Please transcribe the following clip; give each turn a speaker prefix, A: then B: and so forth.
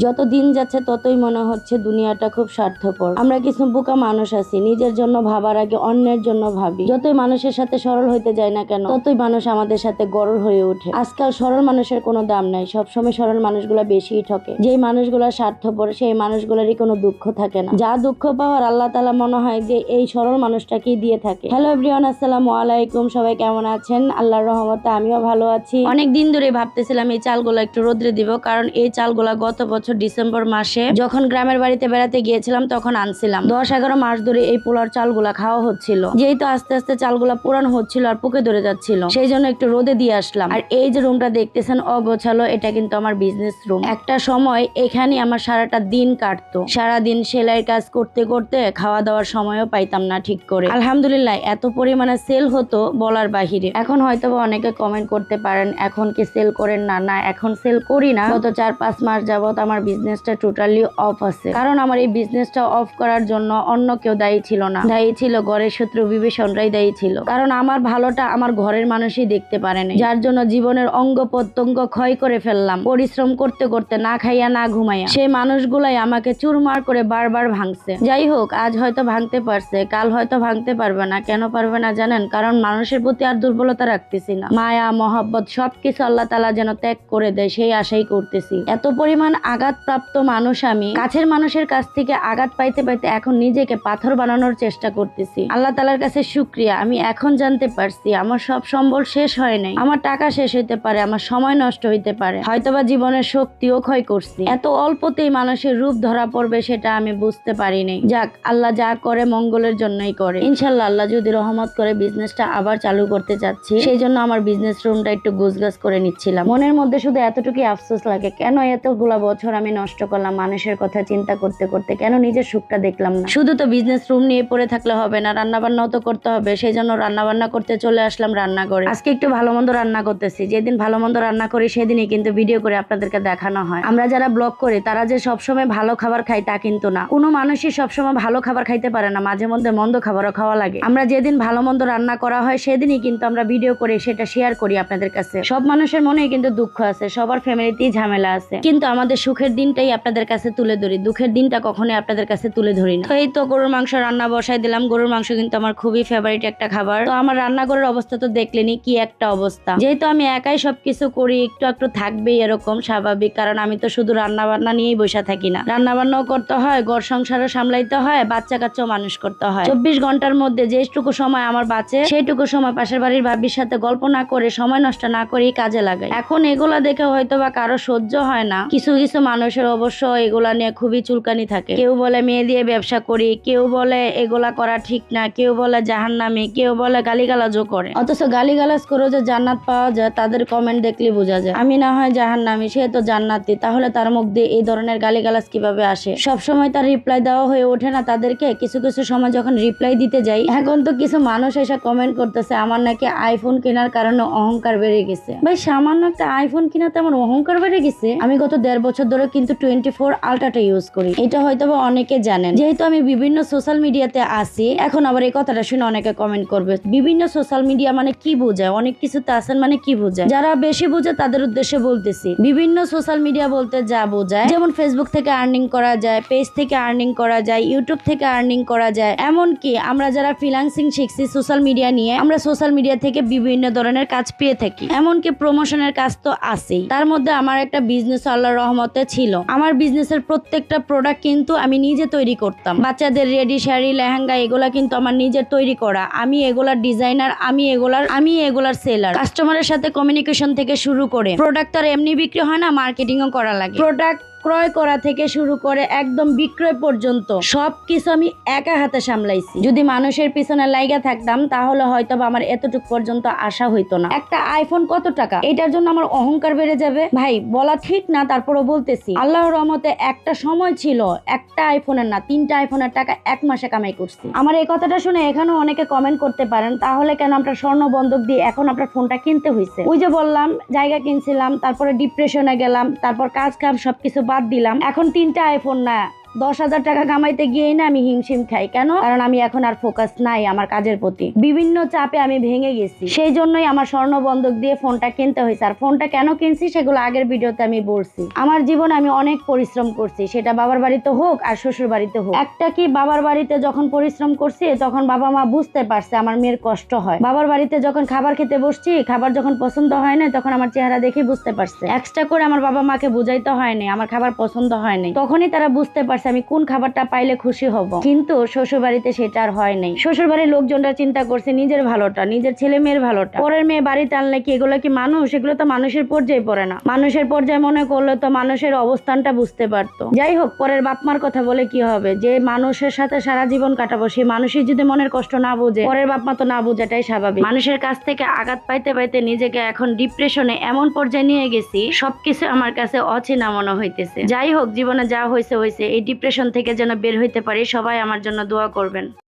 A: যত দিন যাচ্ছে, ততই মনে হচ্ছে দুনিয়াটা খুব স্বার্থপর। আমরা কিছু বোকা মানুষ আছি, নিজের জন্য ভাবার আগে অন্যের জন্য ভাবি। যতই মানুষের সাথে সরল হইতে যায় না কেন, ততই মানুষ আমাদের সাথে গরল হয়ে ওঠে। আজকাল সরল মানুষের কোনো দাম নাই, সবসময় সরল মানুষগুলা বেশি ঠকে। যেই মানুষগুলা স্বার্থপর, সেই মানুষগুলারই কোনো দুঃখ থাকে না। যা দুঃখ পাওয়ার আল্লাহ তালা মনে হয় যে, এই সরল মানুষটাকেই দিয়ে থাকে। হ্যালো এভরিওয়ান আসসালামু আলাইকুম। সবাই কেমন আছেন? আল্লাহর রহমতে আমিও ভালো আছি। অনেক দিন ধরে ভাবতেছিলাম এই চালগুলো একটু রোদ্রে দিব, কারণ এই চালগুলা গত বছর ডিসেম্বর মাসে যখন গ্রামের বাড়িতে বেড়াতে গিয়েছিলাম, তখন আনছিলাম। দশ এগারো মাস ধরে এই পোলার চালগুলা খাওয়া হচ্ছিল। যেহেতু আস্তে আস্তে চালগুলা পুরান হচ্ছিল আর পুকে ধরে যাচ্ছিল। সেই জন্য একটু রোদে দিয়ে আসলাম। আর এই যে রুমটা দেখতেছেন, অগোছালো, এটা কিন্তু আমার বিজনেস রুম একটা সময় এখানে আমার সারাটা দিন কাটতো। সারা দিন সেলাইয়ের কাজ করতে করতে খাওয়া দাওয়ার সময়ও পাইতাম না ঠিক করে। আলহামদুলিল্লাহ, এত পরিমাণে সেল হতো বলার বাহিরে। এখন হয়তো অনেকে কমেন্ট করতে পারেন, এখন কি সেল করেন না? না, এখন সেল করি না। গত চার পাঁচ মাস যাবত আমার বিজনেসটা টোটালি অফ আছে। কারণ আমার এই বিজনেসটা অফ করার জন্য অন্য কেউ দায়ী ছিল না। দায়ী ছিল ঘরের শত্রু বিভীষণরাই দায়ী ছিল। কারণ আমার ভালোটা আমার ঘরের মানুষই দেখতে পারেনি যার জন্য জীবনের অঙ্গ প্রত্যঙ্গ ক্ষয় করে ফেললাম। পরিশ্রম করতে করতে না খাইয়া না ঘুমাইয়া। সেই মানুষগুলাই আমাকে চুরমার করে বারবার ভাঙছে। যাই হোক, আজ হয়তো ভাঙতে পারছে, কাল হয়তো ভাঙতে পারবে না, কেন পারবে না জানেন? কারণ মানুষের প্রতি আর দুর্বলতা রাখতেছি না। মায়া, মহব্বত, সবকিছু আল্লাহ তালা যেন ত্যাগ করে দেয়, সেই আশাই করতেছি। এত পরিমাণ আঘাতপ্রাপ্ত মানুষ আমি। কাছের মানুষের কাছ থেকে আঘাত পাইতে পাইতে এখন নিজেকে পাথর বানানোর চেষ্টা করতেছি। আল্লাহ তালার কাছে শুক্রিয়া। আমি এখন জানতে পারছি, আমার সব সম্বল শেষ হয় নাই। আমার টাকা শেষ হইতে পারে, আমার সময় নষ্ট হইতে পারে। হয়তোবা জীবনের শক্তিও ক্ষয় করছি। এত অল্পতেই মানুষের রূপ ধরা পড়বে সেটা আমি বুঝতে পারিনি যাক, আল্লাহ যা করে মঙ্গলের জন্যই করে। ইনশাল্লাহ আল্লাহ যদি রহমত করে বিজনেসটা আবার চালু করতে চাচ্ছি, সেই জন্য আমার বিজনেস রুমটা একটু গুছগাছ করে নিচ্ছিলাম। মনের মধ্যে শুধু এতটুকুই আফসোস লাগে, কেন এতগুলা বছর আমি নষ্ট করলাম মানুষের কথা চিন্তা করতে করতে। কেন নিজের সুখটা দেখলাম না? শুধু তো বিজনেস রুম নিয়ে পড়ে থাকলে হবে না রান্না বান্নাও তো করতে হবে। সেই জন্য রান্না বান্না করতে চলে আসলাম রান্না করে আজকে একটু ভালো মন্দ রান্না করতেছি। যেদিন ভালো মন্দ রান্না করি সেদিনই কিন্তু ভিডিও করে আপনাদেরকে দেখানো হয়। আমরা যারা ব্লগ করি তারা যে সবসময় ভালো খাবার খাই তা কিন্তু না। কোনো মানুষই সবসময় ভালো খাবার খাইতে পারে না মাঝে মধ্যে মন্দ খাবারও খাওয়া লাগে। আমরা যেদিন ভালো মন্দ রান্না করা হয় সেদিনই কিন্তু আমরা ভিডিও করে সেটা শেয়ার করি আপনাদের কাছে। সব মানুষের মনেই কিন্তু দুঃখ আছে সবার ফ্যামিলিতেই ঝামেলা আছে। কিন্তু আমাদের সুখের দিনটাই আপনাদের কাছে তুলে ধরি। দুঃখের দিনটা কখনোই আপনাদের কাছে তুলে ধরি না। এই তো গরুর মাংস রান্না বসাই দিলাম। গরুর মাংস কিন্তু আমার খুবই ফেভারিট একটা খাবার। তো আমার রান্নাঘরের অবস্থা তো দেখলেনি কি একটা অবস্থা। যেহেতু আমি একাই সবকিছু করি, একটু একটু থাকবেই এরকম স্বাভাবিক, কারণ আমি তো শুধু রান্না বান্না নিয়েই বসে থাকি না। রান্না বান্নাও করতে হয়, ঘর সংসারও সামলাইতে হয় বাচ্চা কাচ্চাও মানুষ করতে হয়। চব্বিশ ঘণ্টার মধ্যে যেটুকু সময় আমার বাঁচে, সেইটুকু সময় পাশের বাড়ির ভাবির সাথে গল্প না করে, সময় নষ্ট না করেই কাজে লাগাই। এখন এগুলা দেখে হয়তো বা কারও সহ্য হয় না। কিছু কিছু মানুষের অবশ্য এগুলা নিয়ে খুবই চুলকানি থাকে। কেউ বলে মেয়ে দিয়ে ব্যবসা করি, কেউ বলে এগুলা করা ঠিক না, কেউ বলে জাহান নামে কেউ বলে গালিগালাজও করে। অথচ গালিগালাজ করেও যে জান্নাত পাওয়া যায়, তাদের কমেন্ট দেখলে বোঝা যায়। আমি না হয় জাহান নামি সে তো জান্নাতি, তাহলে তার মুখ দিয়ে এই ধরনের গালিগালাজ কীভাবে আসে? সব সময় তার রিপ্লাই দেওয়া হয়ে ওঠে না তাদেরকে। কিছু কিছু সময় যখন রিপ্লাই দিতে যাই, এখন তো কিছু মানুষ এসে কমেন্ট করতেছে, আমার নাকি আইফোন কেনার কারণে অহংকার বেড়ে গেছে। ভাই, সামান্য একটা আইফোন কিনাতে তেমন অহংকার বেড়ে গেছে? আমি গত দেড় বছর ধরে কিন্তু টোয়েন্টি ফোর আলট্রাটা ইউজ করি। এটা হয়তো অনেকে জানেন। যেহেতু আমি বিভিন্ন সোশ্যাল মিডিয়াতে আসি এখন আবার এই কথাটা শুনে অনেকে কমেন্ট করবে। বিভিন্ন সোশ্যাল মিডিয়া মানে কি বোঝায়? অনেক কিছুতে আসেন মানে কি বোঝায়? যারা বেশি বোঝে তাদের উদ্দেশ্যে বলতেছি, বিভিন্ন সোশ্যাল মিডিয়া বলতে যা বোঝায়, যেমন ফেসবুক থেকে আর্নিং করা যায় পেজ থেকে আর্নিং করা যায় ইউটিউব থেকে আর্নিং করা যায়, এমনকি আমরা যারা ফ্রিলান্সিং শিখছি সোশ্যাল মিডিয়া নিয়ে, আমরা সোশ্যাল মিডিয়া থেকে বিভিন্ন ধরনের কাজ পেয়ে থাকি। এমনকি প্রমোশনের কাজ তো আছেই। তার মধ্যে আমার একটা বিজনেস আল্লাহর রহমতে ছিল। আমার বিজনেসের প্রত্যেকটা প্রোডাক্ট কিন্তু আমি নিজে তৈরি করতাম। বাচ্চাদের রেডি, শাড়ি, লেহেঙ্গা, এগুলা কিন্তু আমার নিজের তৈরি করা। আমি এগুলার ডিজাইনার আমি এগুলার আমি এগুলার সেলার কাস্টমারের সাথে কমিউনিকেশন থেকে শুরু করে প্রোডাক্ট আর এমনি বিক্রি হয় না মার্কেটিংও করা লাগে। প্রোডাক্ট ক্রয় করা থেকে শুরু করে একদম বিক্রয় পর্যন্ত সব কিছু আমি একা হাতে সামলাইছি। যদি মানুষের পিছনে লাইগা থাকতাম, তাহলে হয়তো আমার এতটুকু পর্যন্ত আশা হইতো না। একটা আইফোন কত টাকা? এটার জন্য আমার অহংকার বেড়ে যাবে। ভাই, বলা ঠিক না, তারপরও বলতেছি, আল্লাহর রহমতে একটা সময় ছিল, একটা আইফোনের না, তিনটা আইফোনের টাকা এক মাসে কামাই করছি। আমার এই কথাটা শুনে এখানেও অনেকে কমেন্ট করতে পারেন, তাহলে কেন আপনার স্বর্ণ বন্ধক দিয়ে এখন আপনার ফোনটা কিনতে হয়েছে ওই যে বললাম, জায়গা কিনছিলাম, তারপরে ডিপ্রেশনে গেলাম, তারপর কাজ কাম সবকিছু বাদ দিলাম। এখন তিনটা আইফোন না। দশ হাজার টাকা কামাইতে গিয়েই না আমি হিমশিম খাই। কেন? কারণ আমি এখন আর ফোকাস নাই আমার কাজের প্রতি। বিভিন্ন চাপে আমি ভেঙে গেছি। সেই জন্যই আমার স্বর্ণ বন্ধক দিয়ে ফোনটা কিনতে হয়েছে। আর ফোনটা কেন কিনছি সেগুলো আগের ভিডিওতে আমি বলছি। আমার জীবনে আমি অনেক পরিশ্রম করছি। সেটা বাবার বাড়িতে হোক আর শ্বশুর বাড়িতে হোক। একটা কি বাবার বাড়িতে যখন পরিশ্রম করছি, তখন বাবা মা বুঝতে পারছে আমার মেয়ের কষ্ট হয়। বাবার বাড়িতে যখন খাবার খেতে বসছি, খাবার যখন পছন্দ হয় না তখন আমার চেহারা দেখে বুঝতে পারছে। এক্সট্রা করে আমার বাবা মাকে বুঝাইতে হয়নি আমার খাবার পছন্দ হয়নি তখনই তারা বুঝতে পারছে আমি কোন খাবারটা পাইলে খুশি হব? কিন্তু শ্বশুর বাড়িতে সেটা আর হয় নাই। শ্বশুর বাড়ির লোকজনরা চিন্তা করছে, নিজের ভালোটা, নিজের ছেলে মেয়ের ভালোটা। পরের মেয়ে বাড়িতে আনলে কি এগুলো কি মানুষ? এগুলো তো মানুষের পর্যায়ে পড়ে না। মানুষের পর্যায়ে মনে করলে তো মানুষের অবস্থানটা বুঝতে পারতো। যাই হোক, পরের বাপ মার কথা বলে কি হবে? যে মানুষের সাথে সারা জীবন কাটাবো, সেই মানুষের যদি মনের কষ্ট না বুঝে, পরের বাপমা তো না বোঝাটাই স্বাভাবিক। মানুষের কাছ থেকে আঘাত পাইতে পাইতে নিজেকে এখন ডিপ্রেশনে এমন পর্যায়ে নিয়ে গেছি, সবকিছু আমার কাছে অচেনা মনে হইতেছে। যাই হোক, জীবনে যা হয়েছে হয়েছে এই ডিপ্রেশন থেকে যেন বের হইতে পারি সবাই আমার জন্য দোয়া করবেন।